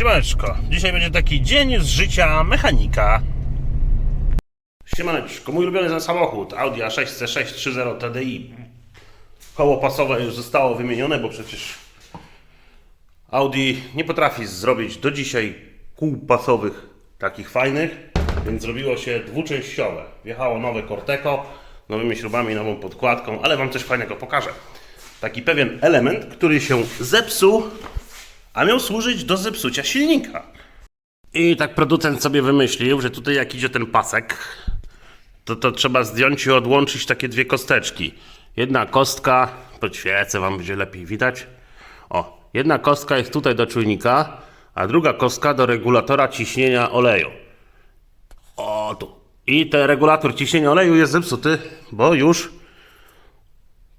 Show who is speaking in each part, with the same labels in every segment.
Speaker 1: Siemaneczko, dzisiaj będzie taki dzień z życia mechanika. Siemaneczko, mój ulubiony samochód Audi A6 C6 3.0 TDI. Koło pasowe już zostało wymienione, bo przecież Audi nie potrafi zrobić do dzisiaj kół pasowych takich fajnych, więc zrobiło się dwuczęściowe. Wjechało nowe Corteco, nowymi śrubami, nową podkładką, ale Wam coś fajnego pokażę. Taki pewien element, który się zepsuł, a miał służyć do zepsucia silnika. I tak producent sobie wymyślił, że tutaj jak idzie ten pasek, to, to trzeba zdjąć i odłączyć takie dwie kosteczki. Jedna kostka, podświecę wam będzie lepiej widać. O, jedna kostka jest tutaj do czujnika, a druga kostka do regulatora ciśnienia oleju. O, tu. I ten regulator ciśnienia oleju jest zepsuty, bo już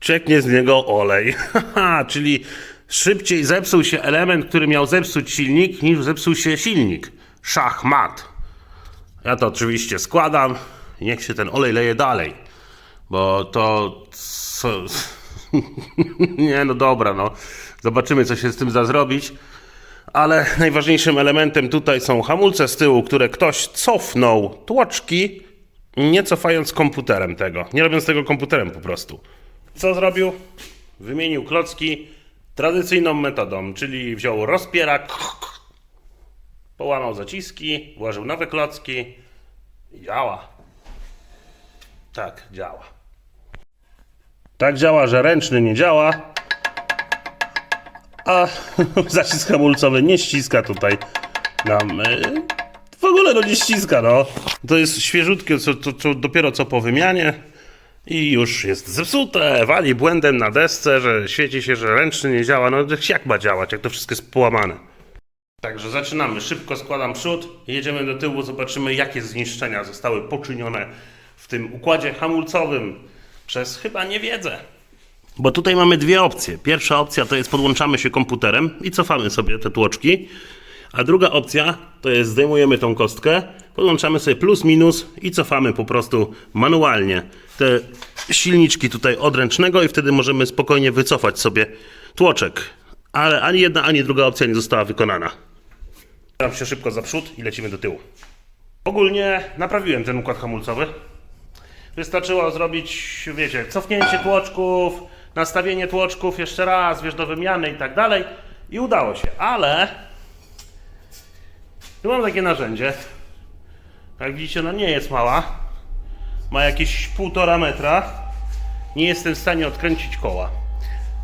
Speaker 1: cieknie z niego olej. Czyli szybciej zepsuł się element, który miał zepsuć silnik, niż zepsuł się silnik. Szachmat. Ja to oczywiście składam niech się ten olej leje dalej. Bo to. Co... Nie, no dobra, no. Zobaczymy, co się z tym da zrobić. Ale najważniejszym elementem tutaj są hamulce z tyłu, które ktoś cofnął tłoczki, nie cofając komputerem tego. Nie robiąc tego komputerem po prostu. Co zrobił? Wymienił klocki tradycyjną metodą, czyli wziął rozpierak, połamał zaciski, włożył nowe klocki i działa. Tak, działa. Tak działa, że ręczny nie działa, a zacisk hamulcowy nie ściska tutaj nam. y, W ogóle no nie ściska, no. To jest świeżutkie, co, co, co dopiero co po wymianie. I już jest zepsute, wali błędem na desce, że świeci się, że ręczny nie działa. No jak ma działać, jak to wszystko jest połamane? Także zaczynamy. Szybko składam przód, jedziemy do tyłu, zobaczymy jakie zniszczenia zostały poczynione w tym układzie hamulcowym przez chyba niewiedzę. Bo tutaj mamy dwie opcje. Pierwsza opcja to jest podłączamy się komputerem i cofamy sobie te tłoczki. A druga opcja to jest zdejmujemy tą kostkę, podłączamy sobie plus minus i cofamy po prostu manualnie te silniczki tutaj odręcznego i wtedy możemy spokojnie wycofać sobie tłoczek. Ale ani jedna, ani druga opcja nie została wykonana. Dam się szybko za przód i lecimy do tyłu. Ogólnie naprawiłem ten układ hamulcowy. Wystarczyło zrobić, wiecie, cofnięcie tłoczków, nastawienie tłoczków jeszcze raz, wiesz, do wymiany i tak dalej. I udało się, ale tu mam takie narzędzie. Jak widzicie, no nie jest mała. Ma jakieś półtora metra. Nie jestem w stanie odkręcić koła.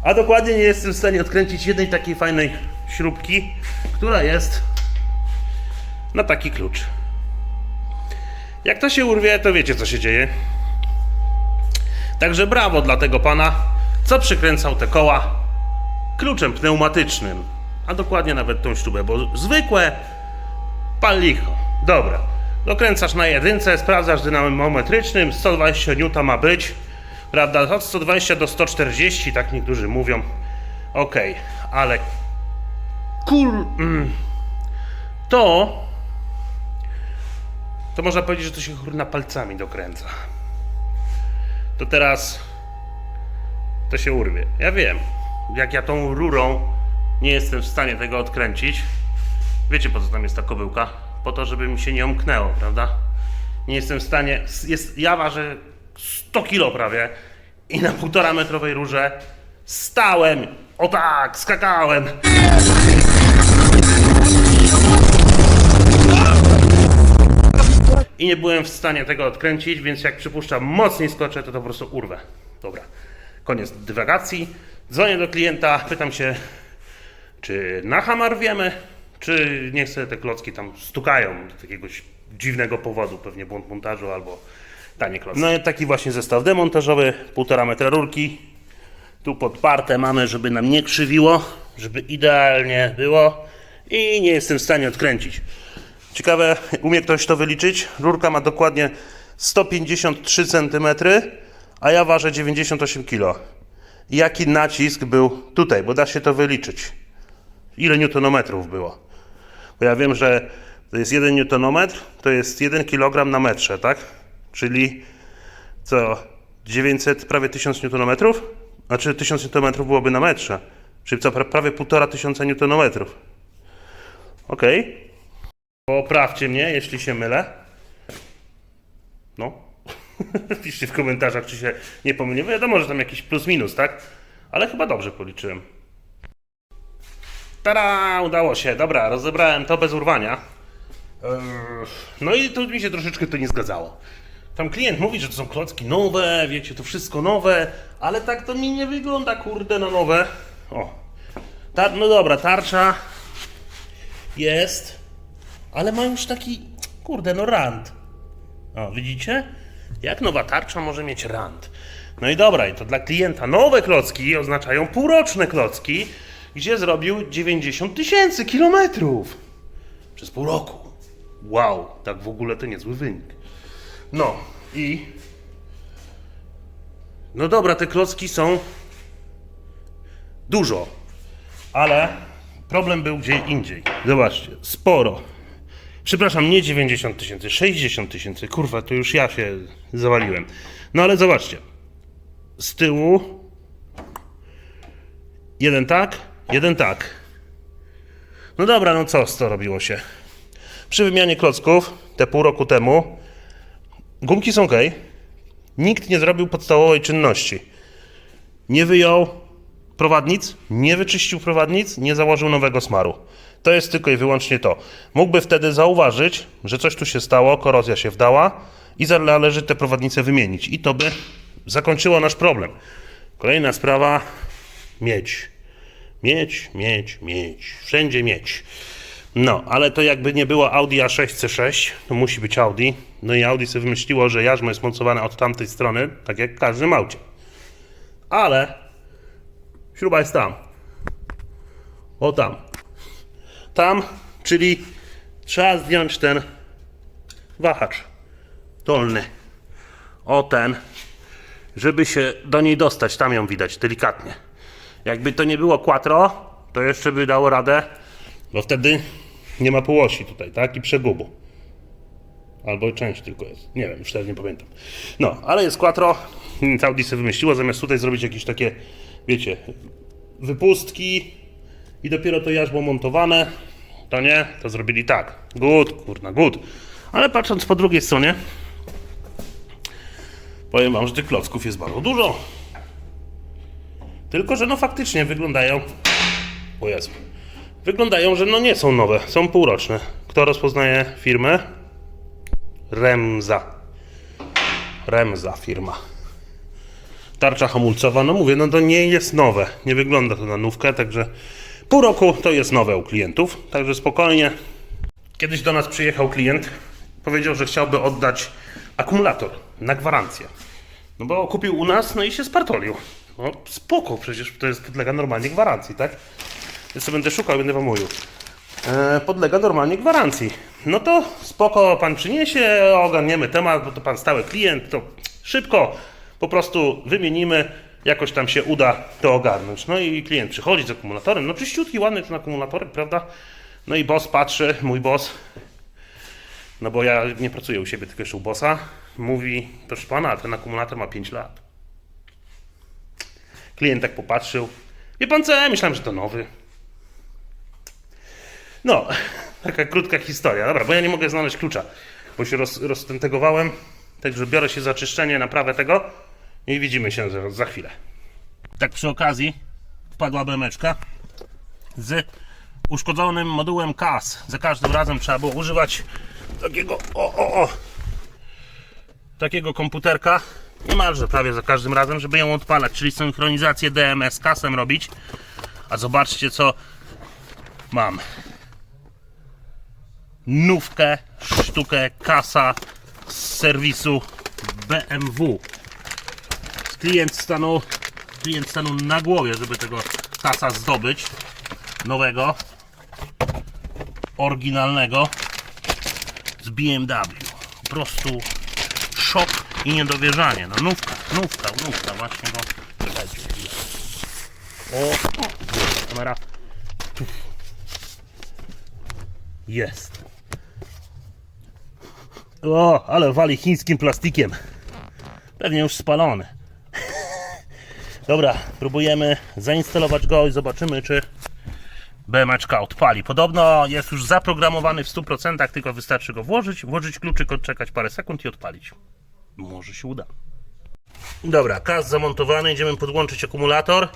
Speaker 1: A dokładnie nie jestem w stanie odkręcić jednej takiej fajnej śrubki, która jest na taki klucz. Jak to się urwie, to wiecie co się dzieje. Także brawo dla tego pana, co przykręcał te koła kluczem pneumatycznym. A dokładnie nawet tą śrubę, bo zwykłe pal licho. Dobra. Dokręcasz na jedynce, sprawdzasz dynamometrycznym, 120 N ma być. Prawda? Od 120 do 140, tak niektórzy mówią. Ok, ale kul. Mm, to. To można powiedzieć, że to się kurna palcami dokręca. To teraz. To się urwie. Ja wiem. Jak ja tą rurą nie jestem w stanie tego odkręcić. Wiecie po co tam jest ta kobyłka? Po to, żeby mi się nie omknęło, prawda? Nie jestem w stanie. Jest, ja ważę 100 kilo prawie i na półtora metrowej rurze stałem. O tak, skakałem. I nie byłem w stanie tego odkręcić, więc jak przypuszczam mocniej skoczę, to to po prostu urwę. Dobra, koniec dywagacji. Dzwonię do klienta, pytam się, czy na hamar wiemy, czy niech sobie te klocki tam stukają z jakiegoś dziwnego powodu, pewnie błąd montażu albo tanie klocki. No i taki właśnie zestaw demontażowy, półtora metra rurki. Tu podparte mamy, żeby nam nie krzywiło, żeby idealnie było i nie jestem w stanie odkręcić. Ciekawe, umie ktoś to wyliczyć? Rurka ma dokładnie 153 cm, a ja ważę 98 kg. Jaki nacisk był tutaj, bo da się to wyliczyć. Ile newtonometrów było? Bo ja wiem, że to jest 1 newtonometr, to jest 1 kg na metrze, tak? Czyli co? 900, prawie 1000 newtonometrów? Znaczy 1000 newtonometrów byłoby na metrze. Czyli co? pra- Prawie 1500 newtonometrów. Okej. Poprawcie mnie, jeśli się mylę. No. Piszcie w komentarzach, czy się nie pomyliłem. Wiadomo, że tam jakiś plus minus, tak? Ale chyba dobrze policzyłem. Tada! Udało się. Dobra, rozebrałem to bez urwania. Eee, No i tu mi się troszeczkę to nie zgadzało. Tam klient mówi, że to są klocki nowe, wiecie, to wszystko nowe, ale tak to mi nie wygląda, kurde, na nowe. O. Ta, no dobra, tarcza jest, ale ma już taki, kurde, no rand. O, widzicie? Jak nowa tarcza może mieć rand? No i dobra, i to dla klienta nowe klocki oznaczają półroczne klocki, gdzie zrobił 90 tysięcy kilometrów przez pół roku. Wow, tak w ogóle to niezły wynik. No i. No dobra, te klocki są dużo, ale problem był gdzie indziej. Zobaczcie, sporo. Przepraszam, nie 90 tysięcy, 60 tysięcy. Kurwa, to już ja się zawaliłem. No ale zobaczcie. Z tyłu jeden tak, jeden tak. No dobra, no co to robiło się? Przy wymianie klocków, te pół roku temu, gumki są ok. Nikt nie zrobił podstawowej czynności. Nie wyjął prowadnic, nie wyczyścił prowadnic, nie założył nowego smaru. To jest tylko i wyłącznie to. Mógłby wtedy zauważyć, że coś tu się stało, korozja się wdała i należy te prowadnice wymienić. I to by zakończyło nasz problem. Kolejna sprawa, miedź. Mieć, mieć, mieć. Wszędzie mieć. No, ale to jakby nie było Audi A6 C6, to musi być Audi. No i Audi sobie wymyśliło, że jarzmo jest mocowane od tamtej strony, tak jak w każdym aucie. Ale śruba jest tam. O tam. Tam, czyli trzeba zdjąć ten wahacz dolny. O ten, żeby się do niej dostać. Tam ją widać delikatnie. Jakby to nie było quattro, to jeszcze by dało radę, bo wtedy nie ma półosi tutaj, tak? I przegubu. Albo część tylko jest. Nie wiem, już teraz nie pamiętam. No, ale jest quattro. Audi sobie wymyśliło, zamiast tutaj zrobić jakieś takie, wiecie, wypustki i dopiero to jarzmo montowane, to nie, to zrobili tak. Good, kurna, good. Ale patrząc po drugiej stronie, powiem wam, że tych klocków jest bardzo dużo. Tylko, że no faktycznie wyglądają. O Jezu. Wyglądają, że no nie są nowe, są półroczne. Kto rozpoznaje firmę? Remza. Remza firma. Tarcza hamulcowa, no mówię, no to nie jest nowe. Nie wygląda to na nówkę, także pół roku to jest nowe u klientów. Także spokojnie. Kiedyś do nas przyjechał klient, powiedział, że chciałby oddać akumulator na gwarancję. No bo kupił u nas, no i się spartolił. No spoko, przecież to jest podlega normalnie gwarancji, tak? Ja sobie będę szukał, będę wam mówił. E, podlega normalnie gwarancji. No to spoko, pan przyniesie, ogarniemy temat, bo to pan stały klient, to szybko po prostu wymienimy, jakoś tam się uda to ogarnąć. No i klient przychodzi z akumulatorem, no czyściutki, ładny ten akumulatorek, prawda? No i boss patrzy, mój boss, no bo ja nie pracuję u siebie, tylko jeszcze u bossa, mówi, proszę pana, ten akumulator ma 5 lat. Klient tak popatrzył. Wie pan co, ja myślałem, że to nowy. No, taka krótka historia. Dobra, bo ja nie mogę znaleźć klucza, bo się roz, roztentegowałem. Także biorę się za czyszczenie, naprawę tego i widzimy się za, za chwilę. Tak przy okazji wpadła bemeczka z uszkodzonym modułem CAS. Za każdym razem trzeba było używać takiego o, o, o, takiego komputerka niemalże prawie za każdym razem, żeby ją odpalać, czyli synchronizację DMS kasem robić. A zobaczcie co mam. Nówkę, sztukę, kasa z serwisu BMW. Klient stanął, klient stanął na głowie, żeby tego kasa zdobyć. Nowego, oryginalnego z BMW. Po prostu i niedowierzanie. No nówka, nówka, nówka, właśnie go. O, o, kamera. Jest. O, ale wali chińskim plastikiem. Pewnie już spalony. Dobra, próbujemy zainstalować go i zobaczymy, czy BMeczka odpali. Podobno jest już zaprogramowany w 100%, tylko wystarczy go włożyć, włożyć kluczyk, odczekać parę sekund i odpalić. Może się uda. Dobra, kas zamontowany, idziemy podłączyć akumulator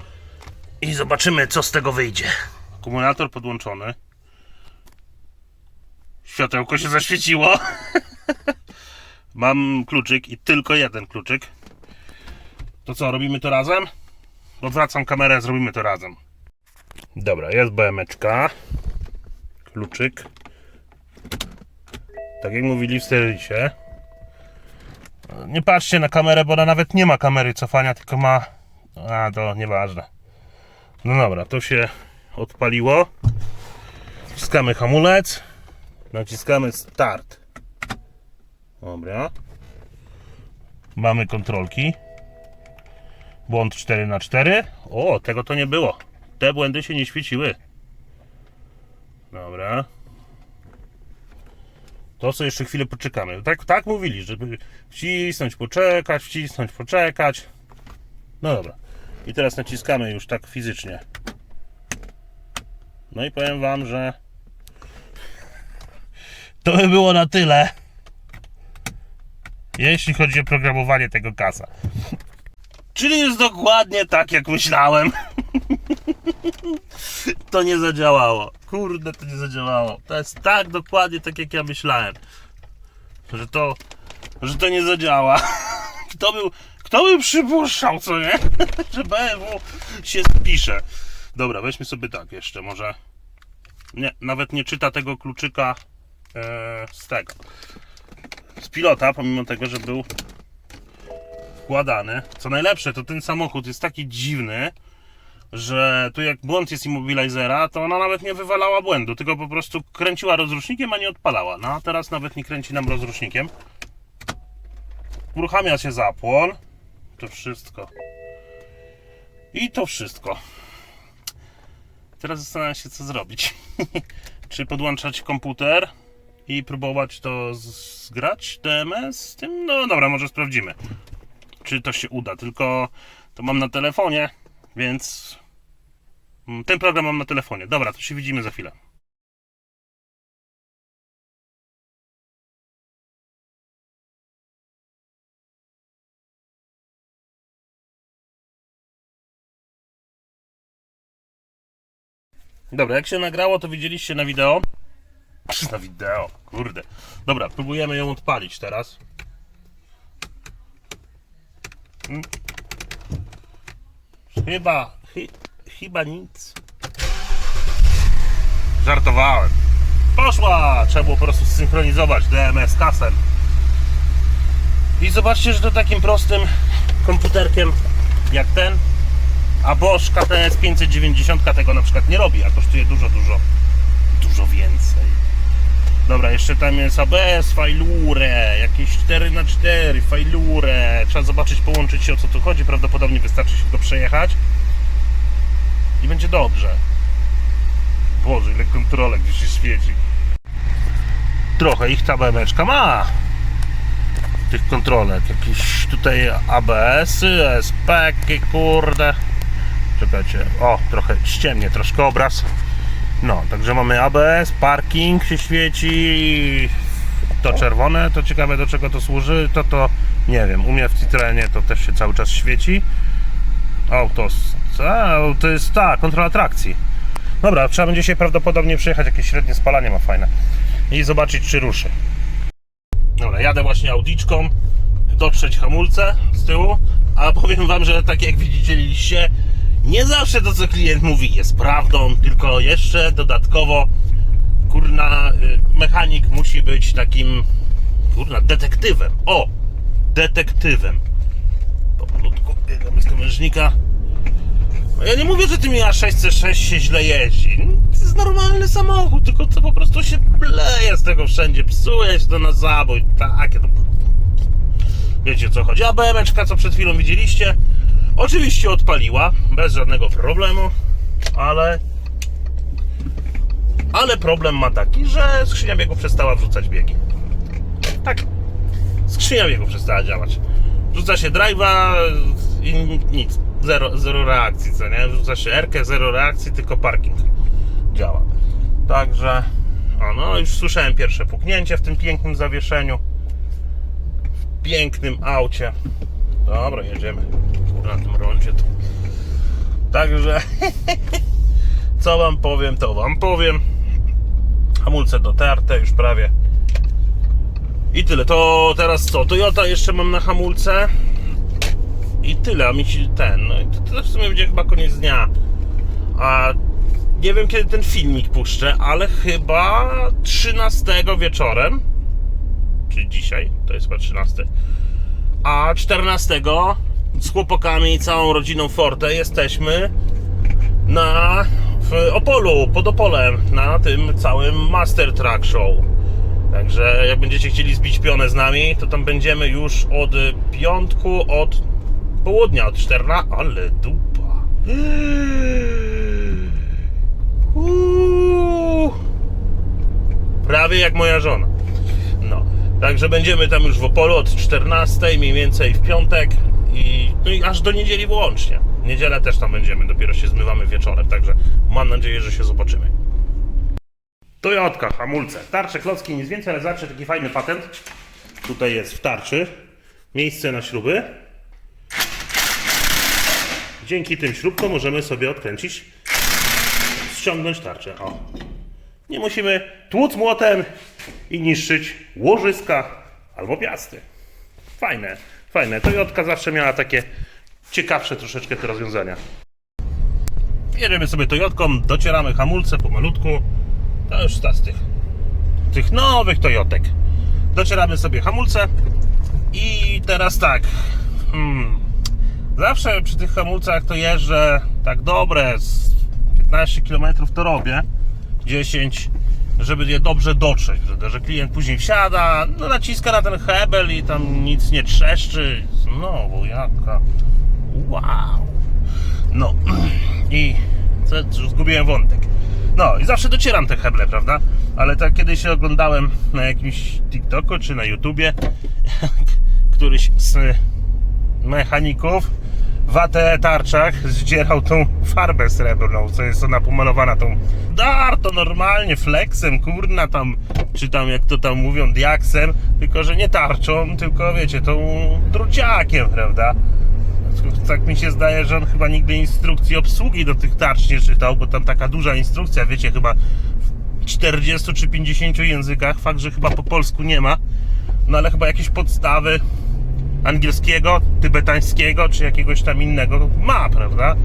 Speaker 1: i zobaczymy co z tego wyjdzie. Akumulator podłączony. Światełko się zaświeciło. Mam kluczyk i tylko jeden kluczyk. To co, robimy to razem? Odwracam kamerę, zrobimy to razem. Dobra, jest BMeczka. Kluczyk. Tak jak mówili w serwisie. Nie patrzcie na kamerę, bo ona nawet nie ma kamery cofania, tylko ma. A, to nieważne. No dobra, to się odpaliło. Wciskamy hamulec. Naciskamy start. Dobra. Mamy kontrolki. Błąd 4 na 4 O, tego to nie było. Te błędy się nie świeciły. Dobra. To co jeszcze chwilę poczekamy. Tak, tak mówili, żeby wcisnąć, poczekać, wcisnąć, poczekać. No dobra. I teraz naciskamy już tak fizycznie. No i powiem wam, że to by było na tyle. Jeśli chodzi o programowanie tego kasa. Czyli jest dokładnie tak, jak myślałem. To nie zadziałało. Kurde, to nie zadziałało. To jest tak dokładnie tak, jak ja myślałem. Że to, że to nie zadziała. Kto był, kto by przypuszczał, co nie? Że BMW się spisze. Dobra, weźmy sobie tak jeszcze, może. Nie, nawet nie czyta tego kluczyka e, z tego. Z pilota, pomimo tego, że był wkładany. Co najlepsze, to ten samochód jest taki dziwny, że tu jak błąd jest immobilizera, to ona nawet nie wywalała błędu, tylko po prostu kręciła rozrusznikiem, a nie odpalała. No a teraz nawet nie kręci nam rozrusznikiem. Uruchamia się zapłon. To wszystko. I to wszystko. Teraz zastanawiam się, co zrobić. Czy podłączać komputer i próbować to zgrać DMS z tym? No dobra, może sprawdzimy czy to się uda. Tylko to mam na telefonie, więc mm, ten program mam na telefonie. Dobra, to się widzimy za chwilę. Dobra, jak się nagrało, to widzieliście na wideo. Na wideo, kurde. Dobra, próbujemy ją odpalić teraz. Chyba, chy, chyba nic. Żartowałem. Poszła! Trzeba było po prostu zsynchronizować DMS kasem. I zobaczcie, że to takim prostym komputerkiem jak ten, a Bosch KTS 590 tego na przykład nie robi, a kosztuje dużo, dużo, dużo więcej. Dobra, jeszcze tam jest ABS, fajlurę, jakieś 4x4, fajlurę. Trzeba zobaczyć, połączyć się o co tu chodzi. Prawdopodobnie wystarczy się tylko przejechać. I będzie dobrze. Boże, ile kontrolek gdzieś się świeci. Trochę ich ta BMeczka ma. Tych kontrolek. Jakieś tutaj ABS-y, SP, kurde. Czekajcie. O, trochę ściemnie troszkę obraz. No, także mamy ABS, parking się świeci, to czerwone, to ciekawe do czego to służy, to to nie wiem, u mnie w Citroenie to też się cały czas świeci. Autos, a, to jest ta, kontrola trakcji. Dobra, trzeba będzie się prawdopodobnie przejechać, jakieś średnie spalanie ma fajne i zobaczyć czy ruszy. Dobra, jadę właśnie audiczką, dotrzeć hamulce z tyłu, a powiem wam, że tak jak widzieliście, nie zawsze to co klient mówi jest prawdą, tylko jeszcze dodatkowo kurna y, mechanik musi być takim kurna detektywem. O! Detektywem. Powolutku biegam z krawężnika. No Ja nie mówię, że tymi A6C6 się źle jeździ. To jest normalny samochód, tylko to po prostu się pleje z tego wszędzie, psuje się to na zabój. Takie to... Wiecie co chodzi. A BMeczka, co przed chwilą widzieliście, oczywiście odpaliła, bez żadnego problemu, ale... Ale problem ma taki, że skrzynia biegu przestała wrzucać biegi. Tak. Skrzynia biegu przestała działać. Rzuca się drive'a i nic. Zero, zero reakcji, co nie? Rzuca się R, zero reakcji, tylko parking. działa. Także, o, no już słyszałem pierwsze puknięcie w tym pięknym zawieszeniu. W pięknym aucie. Dobra, jedziemy. Na tym rondzie to. Także, co wam powiem, to wam powiem. Hamulce dotarte już prawie. I tyle. To teraz co? Toyota jeszcze mam na hamulce. I tyle, a mi się ten. No i to, to w sumie będzie chyba koniec dnia. A nie wiem kiedy ten filmik puszczę, ale chyba 13 wieczorem. Czy dzisiaj? To jest chyba 13. A 14 z chłopakami i całą rodziną Forte jesteśmy na w Opolu, pod Opolem, na tym całym Master Track Show. Także jak będziecie chcieli zbić pionę z nami, to tam będziemy już od piątku, od południa, od 14. Ale dupa. Uuu. Prawie jak moja żona. No. Także będziemy tam już w Opolu od 14, mniej więcej w piątek i, no i aż do niedzieli włącznie. Niedzielę też tam będziemy, dopiero się zmywamy wieczorem, także mam nadzieję, że się zobaczymy. Toyotka, hamulce, tarcze, klocki, nic więcej, ale zawsze taki fajny patent. Tutaj jest w tarczy miejsce na śruby. Dzięki tym śrubkom możemy sobie odkręcić, ściągnąć tarczę. O. Nie musimy tłuc młotem i niszczyć łożyska albo piasty. Fajne, fajne. Toyotka zawsze miała takie ciekawsze troszeczkę te rozwiązania. Jedziemy sobie Toyotką, docieramy hamulce pomalutku. To już ta z tych, tych nowych Toyotek. Docieramy sobie hamulce i teraz tak. Hmm, zawsze przy tych hamulcach to jeżdżę tak dobre, z 15 km to robię. 10, żeby je dobrze dotrzeć, że, że klient później wsiada, no naciska na ten hebel i tam nic nie trzeszczy. Znowu jaka. Wow. No i co, zgubiłem wątek. No i zawsze docieram te heble, prawda? Ale tak kiedyś oglądałem na jakimś TikToku czy na YouTubie któryś z mechaników w AT tarczach zdzierał tą farbę srebrną, co jest ona pomalowana tą dar to normalnie flexem, kurna tam, czy tam jak to tam mówią, diaksem, tylko że nie tarczą, tylko wiecie, tą druciakiem, prawda? Tak mi się zdaje, że on chyba nigdy instrukcji obsługi do tych tarcz nie czytał, bo tam taka duża instrukcja, wiecie, chyba w 40 czy 50 językach, fakt, że chyba po polsku nie ma, no ale chyba jakieś podstawy angielskiego, tybetańskiego, czy jakiegoś tam innego ma, prawda?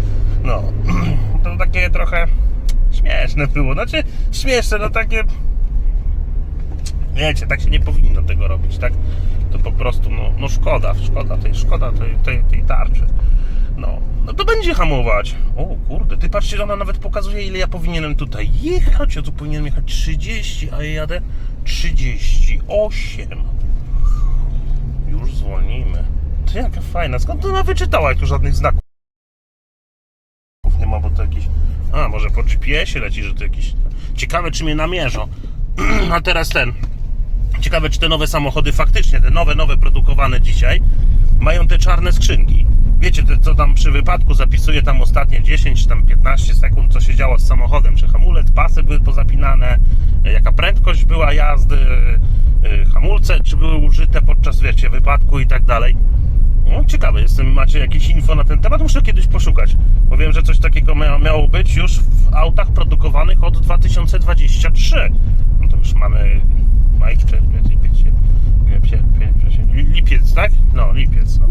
Speaker 1: No, to takie trochę śmieszne było. Znaczy, śmieszne, no takie. Wiecie, tak się nie powinno tego robić, tak? To po prostu, no, no szkoda, szkoda tej, szkoda tej, tej, tej tarczy. No, no to będzie hamować. O kurde, ty patrzcie, ona nawet pokazuje, ile ja powinienem tutaj jechać. Ja tu powinienem jechać 30, a ja jadę 38 już zwolnijmy. To jaka fajna. Skąd ona wyczytała, jak tu żadnych znaków nie ma, bo to jakiś... A, może po GPS-ie leci, że to jakiś... Ciekawe, czy mnie namierzą. A teraz ten... Ciekawe, czy te nowe samochody faktycznie, te nowe, nowe produkowane dzisiaj, mają te czarne skrzynki. Wiecie, te, co tam przy wypadku zapisuje tam ostatnie 10 czy tam 15 sekund, co się działo z samochodem, czy hamulec, pasy były pozapinane, jaka prędkość była jazdy, hamulce, czy były użyte podczas, wiecie, wypadku i tak dalej. No, ciekawe jestem, macie jakieś info na ten temat? Muszę kiedyś poszukać, bo wiem, że coś takiego mia miało być już w autach produkowanych od 2023. No to już mamy maj, czerwiec, lipiec, lipiec, tak? No, lipiec. No.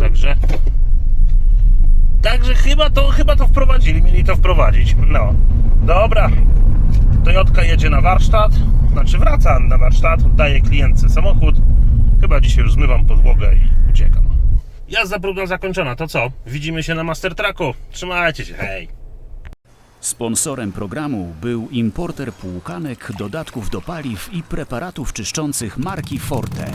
Speaker 1: Także Także chyba to, chyba to wprowadzili, mieli to wprowadzić. No, dobra. Toyotka jedzie na warsztat, znaczy wraca na warsztat, oddaje klientce samochód. Chyba dzisiaj już zmywam podłogę i uciekam. Jazda próbna zakończona, to co? Widzimy się na Master Tracku. Trzymajcie się, hej!
Speaker 2: Sponsorem programu był importer płukanek, dodatków do paliw i preparatów czyszczących marki Forte.